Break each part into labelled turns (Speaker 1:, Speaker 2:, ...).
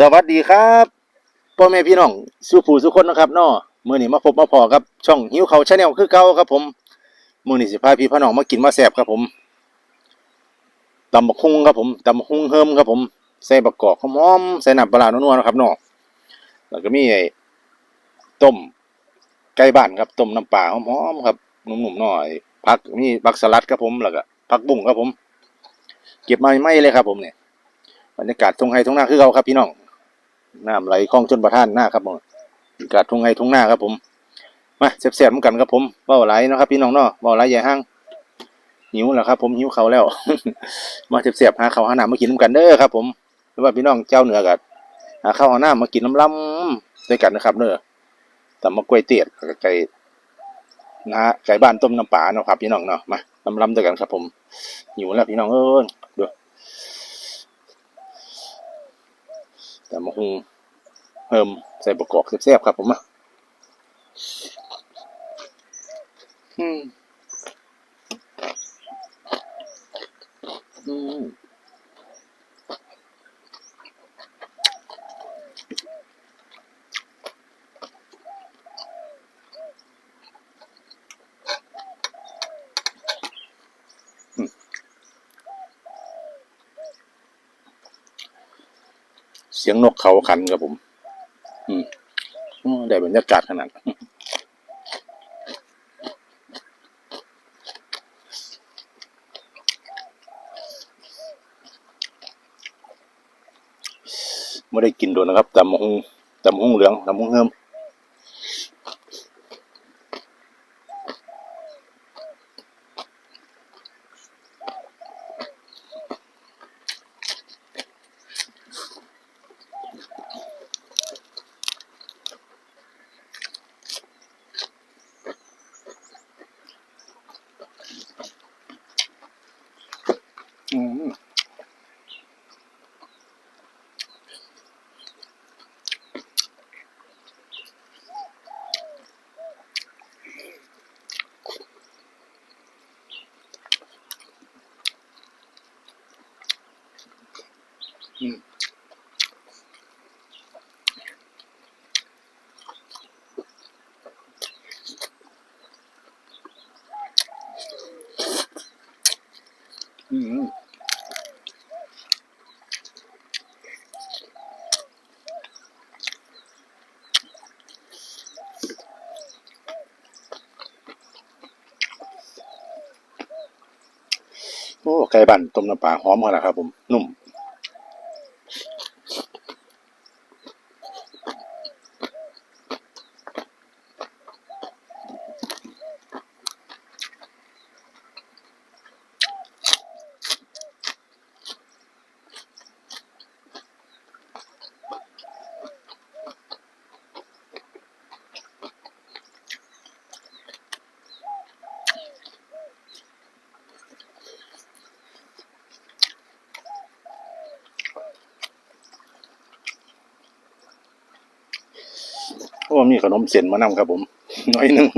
Speaker 1: สวัสดีครับพ่อแม่พี่น้องสู้ผู้สุคนนะครับเนาะมื้อนี้มาพบมาพอกับช่องหิวเขาชาแนลคือเก่าครับ ผมมื้อนี้สิพาพี่พี่น้องมากินมาแซ่บครับผมตำบักหุ่งครับผมตำบักหุ่งเฮิมครับผมใส่บักกอกหอมใส่น้ำปลาร้านัวๆนะครับเนาะแล้วก็มีไอ้ต้มไก่บ้านครับต้มน้ำปลาหอมๆครับหนุ่มๆหน่อยผักมีผักสลัดครับผมแล้วก็ผักบุ้งครับผม เก็บมาไม่เลยครับผมเนี่ยบรรยากาศทงไร่ทุ่งนาคือเราครับพี่น้อง น้ำไหลคลองชนประทานหน้าครับผมบรากาศทุ่งไร่ทุ่งนาครับผม มาเสียบๆเหมือนกันครับผมเบาไหลนะครับ พี่น้องเนาะเบาไหลใหญ่ห้างหิวแล้วครับ ผมหิวเขาแล้ว มาเสียบๆหาข้าหาน้ำมากินน้ำกันเด้อครับ ผมหรือว่าพี่น้องเจ้าเหนือกันหาข้าวหาน้ำมากินน้ำล้ำด้วยกันนะครับเด้อแต่มากล้วยเตี๋ยวก็ไก่นะฮะไก่บ้านต้มน้ำปลาเนาะครับ พี่น้องเนาะมาล้ำด้วยกันครับ ผมหิวแล้วพี่น้องเอ้ยดู แต่มาหุงเพิ่มใส่ประกอบแซ่บๆครับผมอะอืมอืม สียงนกเขาขันครับผม อืมได้บรรยากาศขนาดไม่ได้กินโดนนะครับตำมะฮุงตำมะฮุงเหลืองตำมะฮุงเงิม อื โอ้ไก่บ้านต้มน้ำปลาหอมขนาดครับผมนุ่ม โอ้มี ขนมเส้นมานำครับผม น้อยหนึง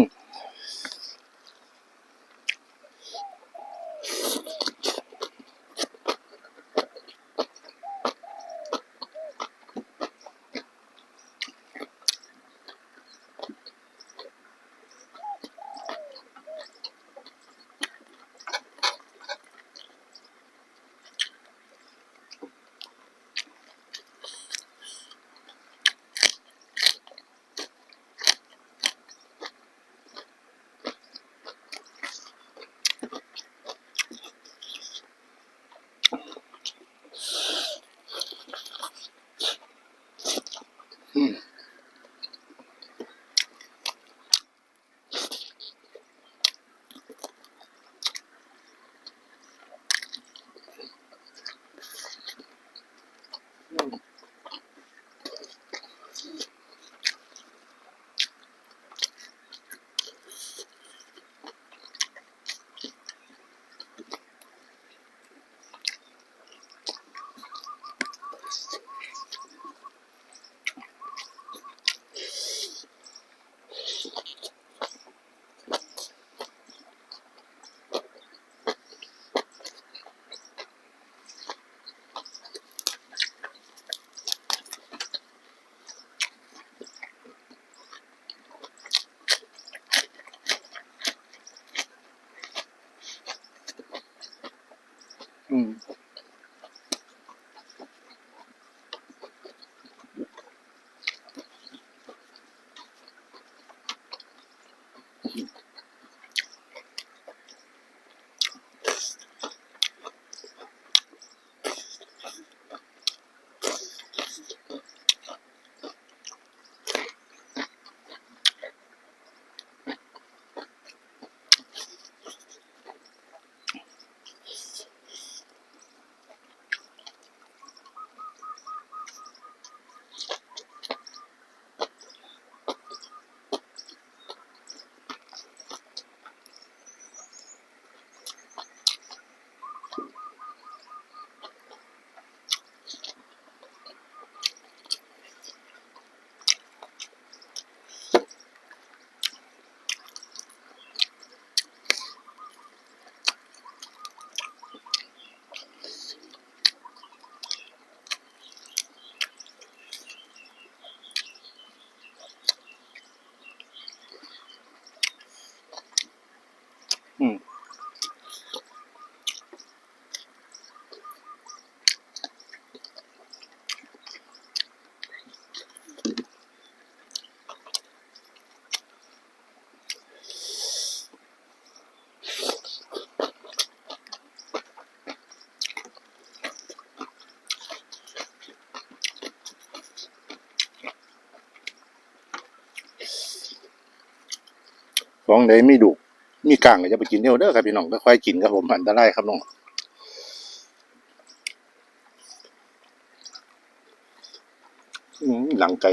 Speaker 1: ของใดไม่ดุมีกลางก็จะไปกินเดียวเด้อครับพี่น้องก็ค่อยกินครับผมอันตรายครับน้องหลังไก่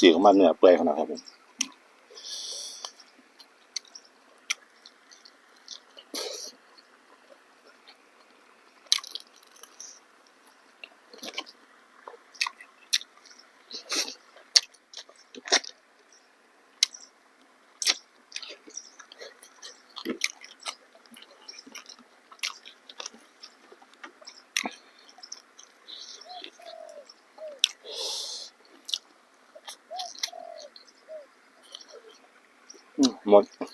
Speaker 1: สีของมันเนี่ยเปื่อยขนาดครับผม อื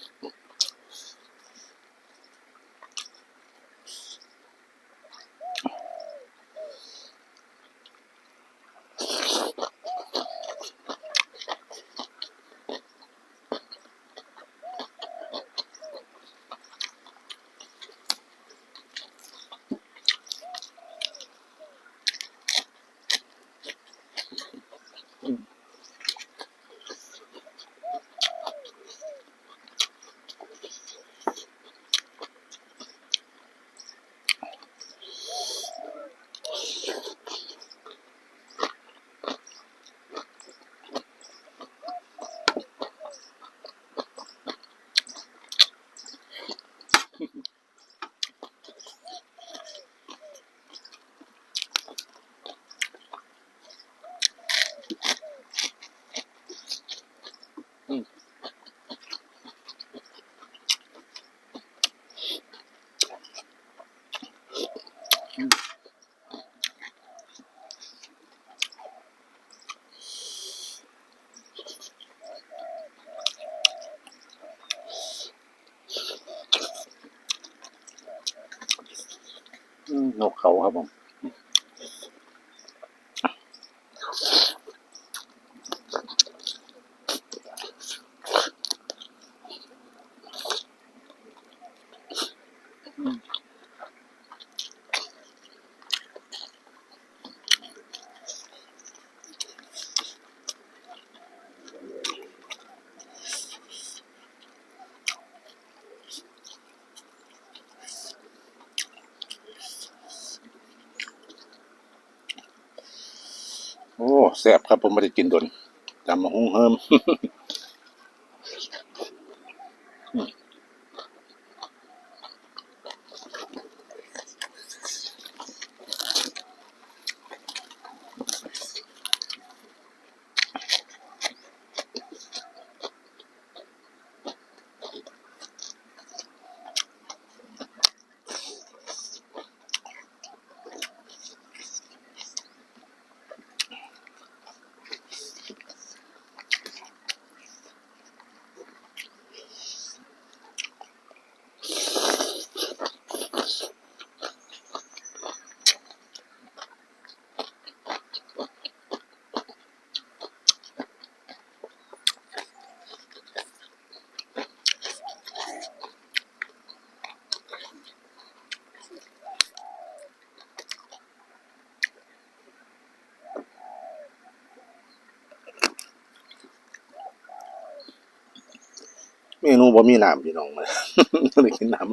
Speaker 1: มหมด อืมนกเขาครับผมโอ้ แซ่บครับผมไม่ได้กินโดนจำมาหุ้งเฮิม เมนูบ่มีน้ำพี่น้องมาเลยกินน้ำ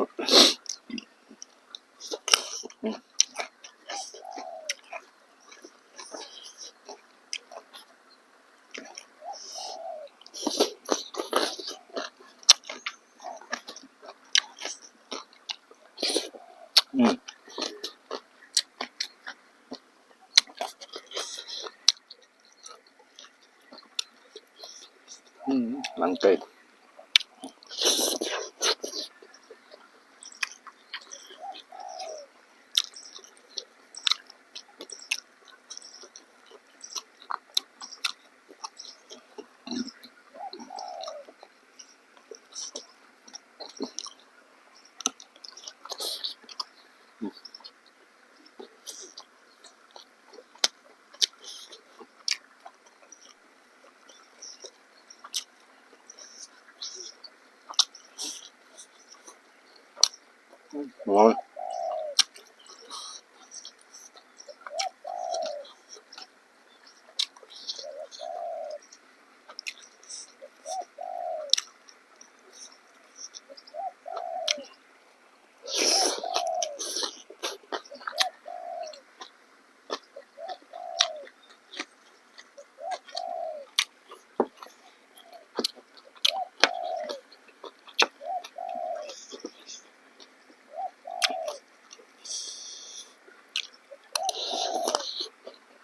Speaker 1: อืมอืมหลังไก่ หัวมัน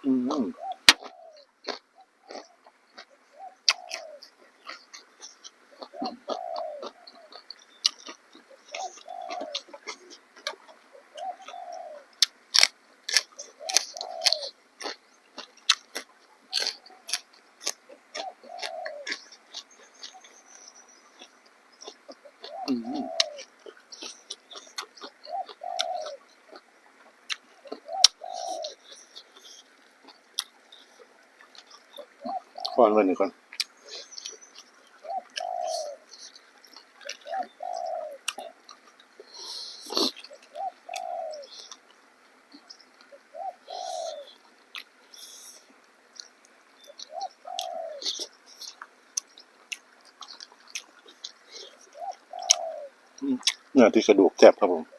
Speaker 1: อืม อนวันนี้ก่อนเนื้อที่กระดูกแซ่บครับผม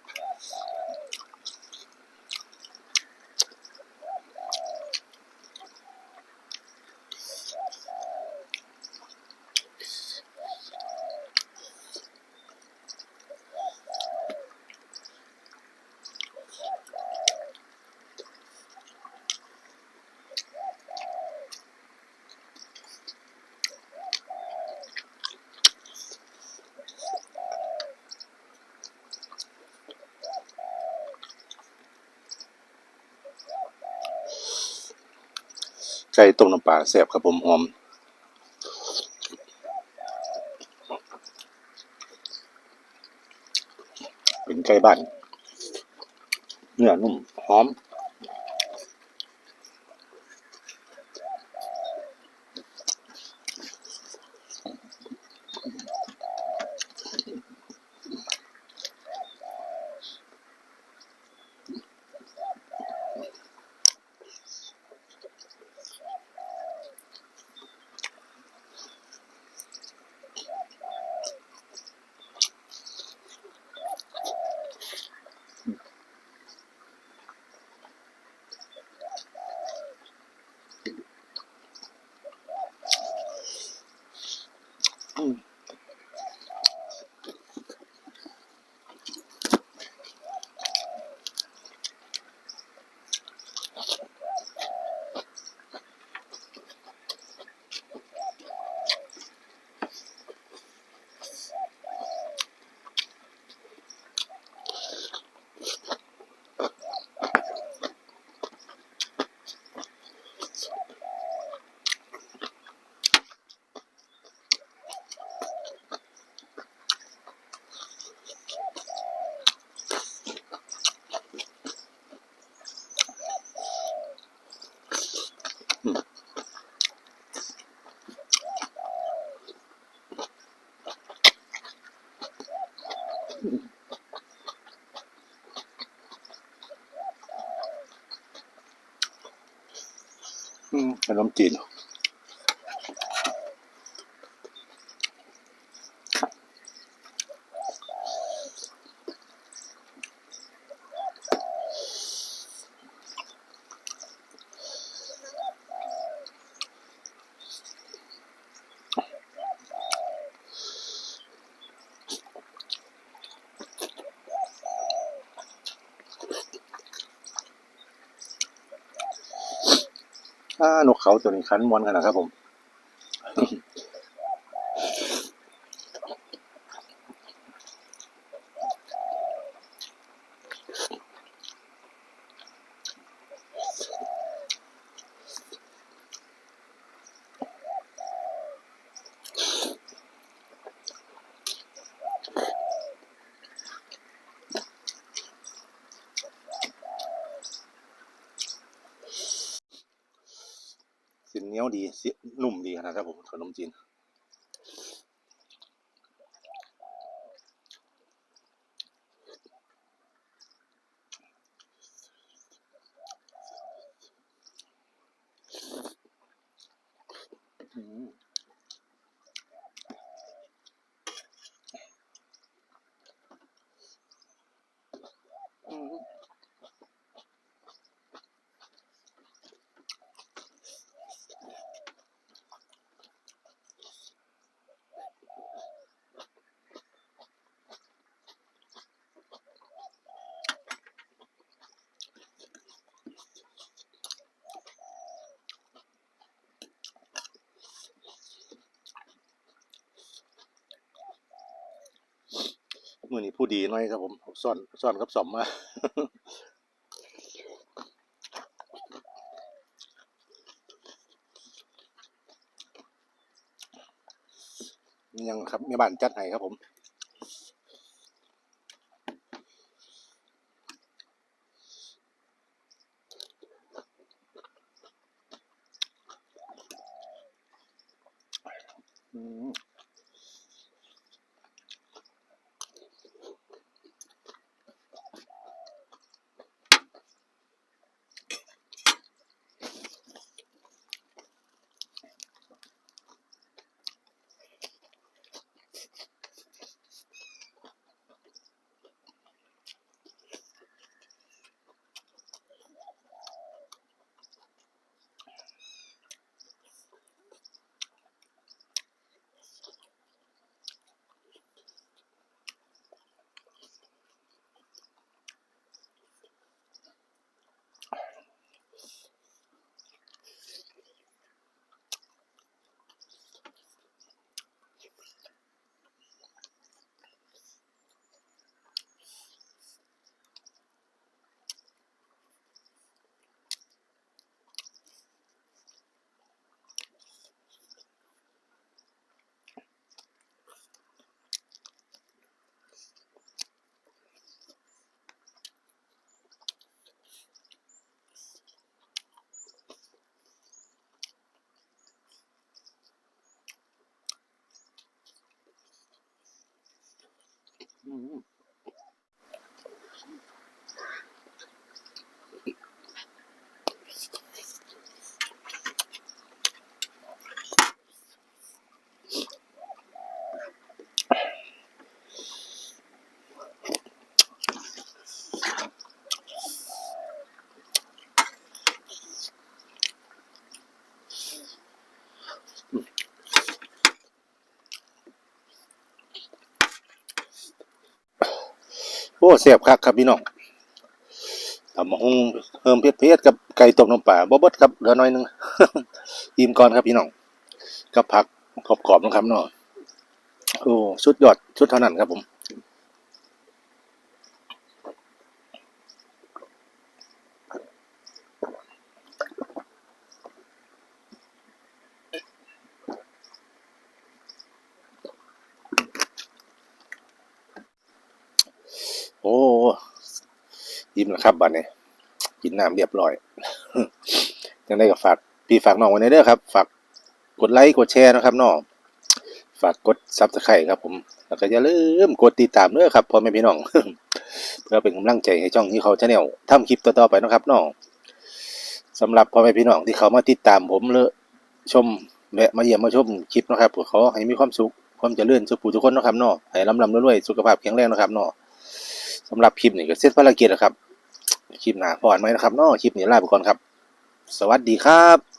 Speaker 1: ไก่ต้มน้ำปลาแซ่บครับผมหอมเป็นไก่บ้านเนื้อนุ่มหอม อืม อื อ่านกเขาตัวนี้คันมวนขนาดครับผม สินเหนียวดีเสียนุ่มดีนะครับผมขนมจีน อืมอืม มือนี้ผู้ดีหน้อยครับผมซ่อนซ่อนกับสมมายังครับม่บ้านจัดให้ครับผม อืม อื อ้เสียบคักครับพี่น้องตำหงเพิ่มเพชรๆกับไก่ต้มน้ำปลาบ๊อบดครับเหลือน้อยหนึงอิ่มก่อนครับพี่น้องกับผักกรอบๆนะครับเนาะโอ้สุดยอดสุดเท่านั้นครับผม โอ้ ยิ้มแล้วครับบัดนี้กินน้ำเรียบร้อยยังได้ก็ฝากพี่ฝากน้องไว้ในเด้อครับ ฝากกดไลค์กดแชร์นะครับน้องฝากกดซับสไครต์ครับผม แล้วก็อย่าลืมกดติดตามเด้อครับพ่อแม่พี่น้อง เพื่อเป็นกำลังใจให้ช่องที่เขาชาแนลทำคลิปต่อๆไปนะครับน้องสำหรับพ่อแม่พี่น้องที่เขามาติดตามผมเลยชมแวะมาเยี่ยมมาชมคลิปนะครับขอให้มีความสุขความเจริญสุขผู้ทุกคนนะครับเนาะให้ลำลำรวยๆสุขภาพแข็งแรงนะครับเนาะสำหรับคลิปนี้ก็เสร็จภารกิจแล้วครับ คลิปหน้าพอกันไหมนะครับเนาะคลิปนี้ลาไปก่อนครับ สวัสดีครับ